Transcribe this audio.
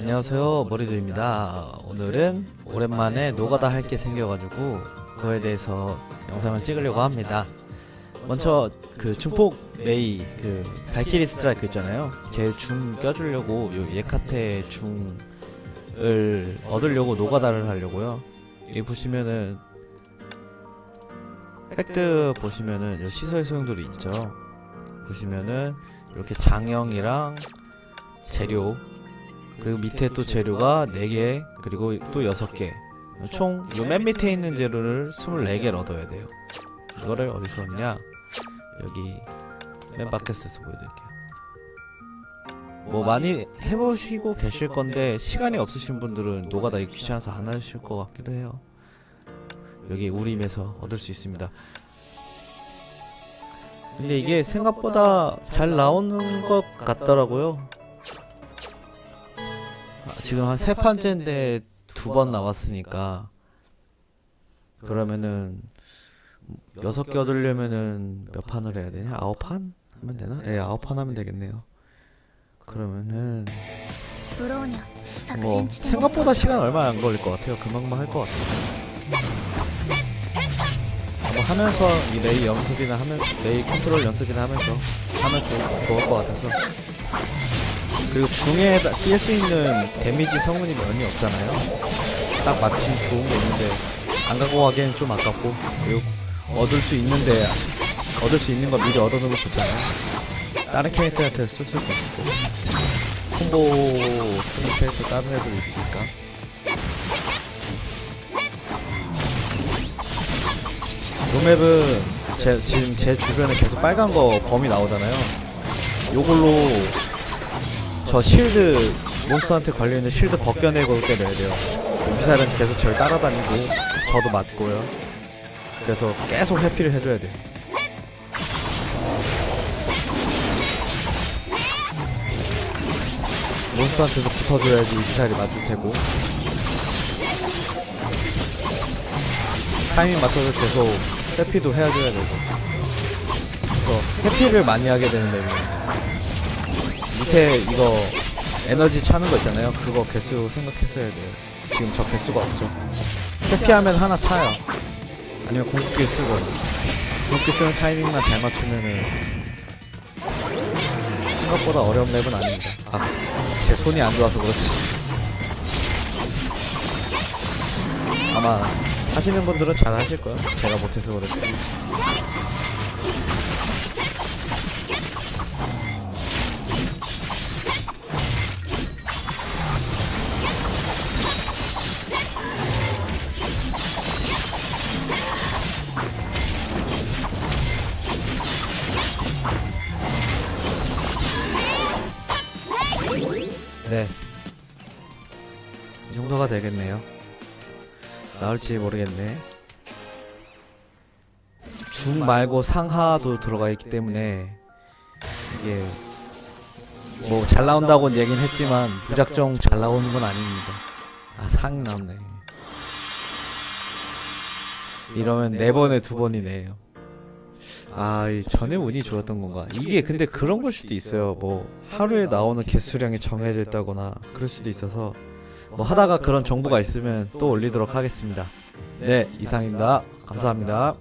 안녕하세요 머리도입니다. 오늘은 오랜만에 노가다 할 게 생겨가지고 그거에 대해서 영상을 찍으려고 합니다. 먼저 그 중폭 메이 그 발키리 스트라이크 있잖아요. 걔중 껴주려고 요 예카테 중을 얻으려고 노가다를 하려고요. 여기 보시면은 팩트 보시면은 요 시설 소용돌이 있죠. 보시면은 이렇게 장형이랑 재료 그리고 밑에 또 재료가 4개 그리고 또 6개. 총 요 맨 밑에 있는 재료를 24개를 얻어야 돼요. 이거를 어디서 얻냐? 여기 맨 바켓에서 보여드릴게요. 뭐 많이 해보시고 계실 건데 시간이 없으신 분들은 노가다 이거 귀찮아서 안 하실 것 같기도 해요. 여기 우림에서 얻을 수 있습니다. 근데 이게 생각보다 잘 나오는 것 같더라고요. 아, 지금 한 세 판째인데 두 번 나왔으니까 그러면은 여섯 개 얻으려면은 몇 판을 해야 되냐? 아홉 판 하면 되나? 예, 아홉 판 하면 되겠네요. 그러면은 뭐 생각보다 시간 얼마 안 걸릴 것 같아요. 금방금방 할것 같아요. 뭐 하면서 이 레이 연습이나 하면 레이 컨트롤 연습이나 하면서 하면 좋을 것 같아서. 그리고 중에 뛸수 있는 데미지 성분이 면이 없잖아요. 딱 마침 좋은 게 있는데 안 갖고 가기에는 좀 아깝고 그리고 얻을 수 있는데 얻을 수 있는 거 미리 얻어놓으면 좋잖아요. 다른 캐릭터한테 쓸 수도 있고 콤보 쓰는 캐릭터 다른 애들 있으니까 로맵은 제, 지금 제 주변에 계속 빨간 거 범위 나오잖아요 요걸로 저 실드 몬스터한테 걸려있는 실드 벗겨내고 때려야 돼요. 미사일은 계속 절 따라다니고 저도 맞고요. 그래서 계속 회피를 해줘야 돼요. 몬스터한테도 붙어줘야지 미사일이 맞을 테고. 타이밍 맞춰서 계속 회피도 해줘야 되고. 그래서 회피를 많이 하게 되는 맵이에요 밑에 이거 에너지 차는 거 있잖아요. 그거 개수 생각했어야 돼요. 지금 저 개수가 없죠. 회피하면 하나 차요. 아니면 궁극기 쓰고. 궁극기 쓰는 타이밍만 잘 맞추면은 생각보다 어려운 맵은 아닙니다. 아 제 손이 안 좋아서 그렇지. 아마 하시는 분들은 잘 하실 거예요. 제가 못해서 그렇지 네. 이 정도가 되겠네요. 나올지 모르겠네. 중 말고 상하도 들어가 있기 때문에 이게 뭐 잘 나온다고는 얘기는 했지만 무작정 잘 나오는 건 아닙니다. 아, 상 나왔네. 이러면 네 번에 두 번이네요. 아, 이 전에 운이 좋았던 건가? 이게 근데 그런 걸 수도 있어요. 뭐 하루에 나오는 개수량이 정해져 있다거나 그럴 수도 있어서 뭐 하다가 그런 정보가 있으면 또 올리도록 하겠습니다. 네, 이상입니다. 감사합니다.